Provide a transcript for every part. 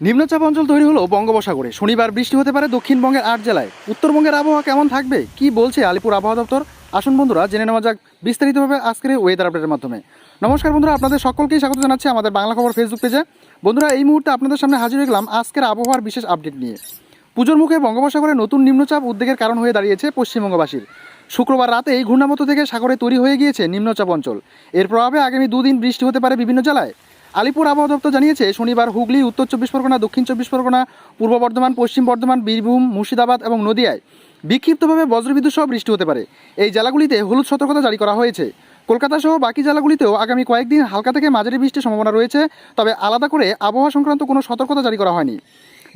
নিম্নচাপ অঞ্চল তৈরি হলো বঙ্গোপসাগরে। শনিবার বৃষ্টি হতে পারে দক্ষিণবঙ্গের আট জেলায়। উত্তরবঙ্গের আবহাওয়া কেমন থাকবে? কি বলছে আলিপুর আবহাওয়া দপ্তর? আসুন বন্ধুরা, জেনে নেওয়া যাক বিস্তারিতভাবে আজকের ওয়েদার আপডেটের মাধ্যমে। নমস্কার বন্ধুরা, আপনাদের সকলকেই স্বাগত জানাচ্ছি আমাদের বাংলা খবর ফেসবুক পেজে বন্ধুরা, এই মুহূর্তে আপনাদের সামনে হাজির হয়ে গেলাম আজকের আবহাওয়ার বিশেষ আপডেট নিয়ে। পুজোর মুখে বঙ্গোপসাগরে নতুন নিম্নচাপ উদ্বেগের কারণ হয়ে দাঁড়িয়েছে পশ্চিমবঙ্গবাসীর। শুক্রবার রাতে এই ঘূর্ণামতো থেকে সাগরে তৈরি হয়ে গিয়েছে নিম্নচাপ অঞ্চল। এর প্রভাবে আগামী দুদিন বৃষ্টি হতে পারে বিভিন্ন জেলায়। আলিপুর আবহাওয়া দপ্তর জানিয়েছে, শনিবার হুগলি, উত্তর চব্বিশ পরগনা, দক্ষিণ চব্বিশ পরগনা, পূর্ব বর্ধমান, পশ্চিম বর্ধমান, বীরভূম, মুর্শিদাবাদ এবং নদিয়ায় বিক্ষিপ্তভাবে বজ্রবিদ্যুৎ সহ বৃষ্টি হতে পারে। এই জেলাগুলিতে হলুদ সতর্কতা জারি করা হয়েছে। কলকাতা সহ বাকি জেলাগুলিতেও আগামী কয়েকদিন হালকা থেকে মাঝারি বৃষ্টির সম্ভাবনা রয়েছে, তবে আলাদা করে আবহাওয়া সংক্রান্ত কোনো সতর্কতা জারি করা হয়নি।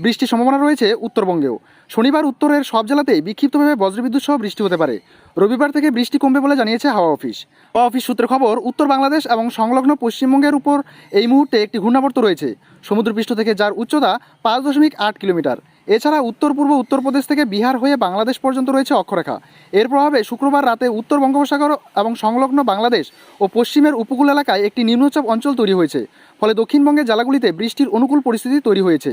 বৃষ্টির সম্ভাবনা রয়েছে উত্তরবঙ্গেও। শনিবার উত্তরের সব জেলাতেই বিক্ষিপ্তভাবে বজ্রবিদ্যুৎ সহ বৃষ্টি হতে পারে। রবিবার থেকে বৃষ্টি কমবে বলে জানিয়েছে হাওয়া অফিস। হাওয়া অফিস সূত্রে খবর, উত্তর বাংলাদেশ এবং সংলগ্ন পশ্চিমবঙ্গের উপর এই মুহূর্তে একটি ঘূর্ণাবর্ত রয়েছে। সমুদ্রপৃষ্ঠ থেকে যার উচ্চতা পাঁচ দশমিক আট কিলোমিটার। এছাড়া উত্তর পূর্ব উত্তরপ্রদেশ থেকে বিহার হয়ে বাংলাদেশ পর্যন্ত রয়েছে অক্ষরেখা। এর প্রভাবে শুক্রবার রাতে উত্তর বঙ্গোপসাগর এবং সংলগ্ন বাংলাদেশ ও পশ্চিমের উপকূল এলাকায় একটি নিম্নচাপ অঞ্চল তৈরি হয়েছে। ফলে দক্ষিণবঙ্গের জেলাগুলিতে বৃষ্টির অনুকূল পরিস্থিতি তৈরি হয়েছে।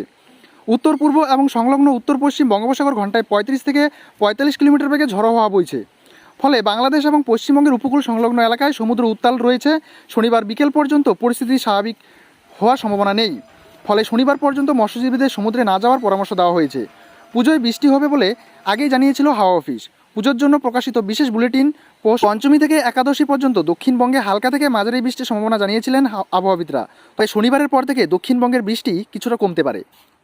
উত্তর পূর্ব এবং সংলগ্ন উত্তর পশ্চিম বঙ্গোপসাগর ঘন্টায় পঁয়ত্রিশ থেকে পঁয়তাল্লিশ কিলোমিটার বেগে ঝড়ো হওয়া বইছে। ফলে বাংলাদেশ এবং পশ্চিমবঙ্গের উপকূল সংলগ্ন এলাকায় সমুদ্র উত্তাল রয়েছে। শনিবার বিকেল পর্যন্ত পরিস্থিতি স্বাভাবিক হওয়ার সম্ভাবনা নেই। ফলে শনিবার পর্যন্ত মৎস্যজীবীদের সমুদ্রে না যাওয়ার পরামর্শ দেওয়া হয়েছে। পুজোয় বৃষ্টি হবে বলে আগেই জানিয়েছিল হাওয়া অফিস। পুজোর জন্য প্রকাশিত বিশেষ বুলেটিন পৌষ পঞ্চমী থেকে একাদশী পর্যন্ত দক্ষিণবঙ্গে হালকা থেকে মাঝারি বৃষ্টির সম্ভাবনা জানিয়েছিলেন আবহাওয়াবিদরা। তাই শনিবারের পর থেকে দক্ষিণবঙ্গের বৃষ্টি কিছুটা কমতে পারে।